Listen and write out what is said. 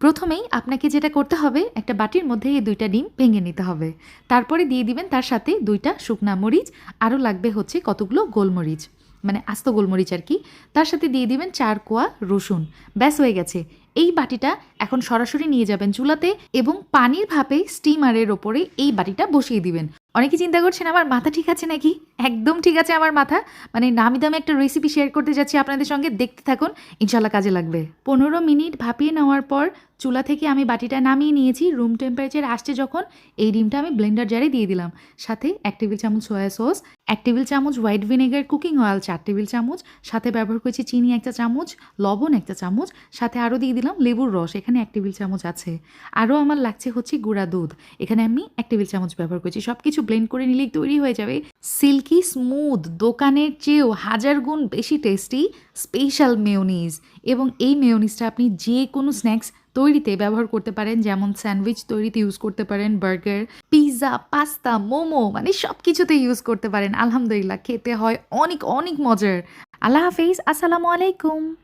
প্রথমেই আপনাকে যেটা করতে হবে, একটা বাটির মধ্যে এই দুইটা ডিম ভেঙে নিতে হবে। তারপরে দিয়ে দিবেন তার সাথে দুইটা শুকনা মরিচ, আরও লাগবে হচ্ছে কতগুলো গোলমরিচ মানে আস্ত গোলমরিচ আর কি। তার সাথে দিয়ে দিবেন চার কোয়া রসুন। ব্যাস হয়ে গেছে। এই বাটিটা এখন সরাসরি নিয়ে যাবেন চুলাতে এবং পানির ভাপে স্টিমারের ওপরে এই বাটিটা বসিয়ে দিবেন। অনেকে চিন্তা করছেন, আমার মাথা ঠিক আছে নাকি? একদম ঠিক আছে আমার মাথা। মানে নামি দামে একটা রেসিপি শেয়ার করতে যাচ্ছি আপনাদের সঙ্গে। দেখতে থাকুন ইনশাল্লাহ কাজে লাগবে। পনেরো মিনিট ভাপিয়ে নেওয়ার পর চুলা থেকে আমি বাটিটা নামিয়ে নিয়েছি। রুম টেম্পারেচার আসছে যখন এই ডিমটা আমি ব্লেন্ডার জারে দিয়ে দিলাম। সাথে এক টেবিল চামচ সয়া সস এক টেবিল চামচ হোয়াইট ভিনেগার কুকিং অয়েল চার টেবিল চামচ, সাথে ব্যবহার করেছি চিনি একটা চামচ, লবণ একটা চামচ, সাথে আরও দিয়ে দিলাম লেবুর রস, এখানে এক টেবিল চামচ আছে। আরও আমার লাগছে হচ্ছে গুঁড়া দুধ। এখানে আমি এক টেবিল চামচ ব্যবহার করেছি। সব কিছু ব্লেন্ড করে নিলেই তৈরি হয়ে যাবে। সিল্কি স্মুথ দোকানের চেয়েও হাজার গুণ বেশি টেস্টি স্পেশাল মেয়োনিজ এবং এই মেয়োনিজটা আপনি যে কোনো স্ন্যাক্স তৈরিতে ব্যবহার করতে পারেন, যেমন স্যান্ডউইচ তৈরিতে ইউজ করতে পারেন বার্গার পিৎজা পাস্তা মোমো মানে সব কিছুতে ইউজ করতে পারেন। আলহামদুলিল্লাহ, খেতে হয় অনেক অনেক মজার। আল্লাহ হাফিজ, আসসালামু আলাইকুম।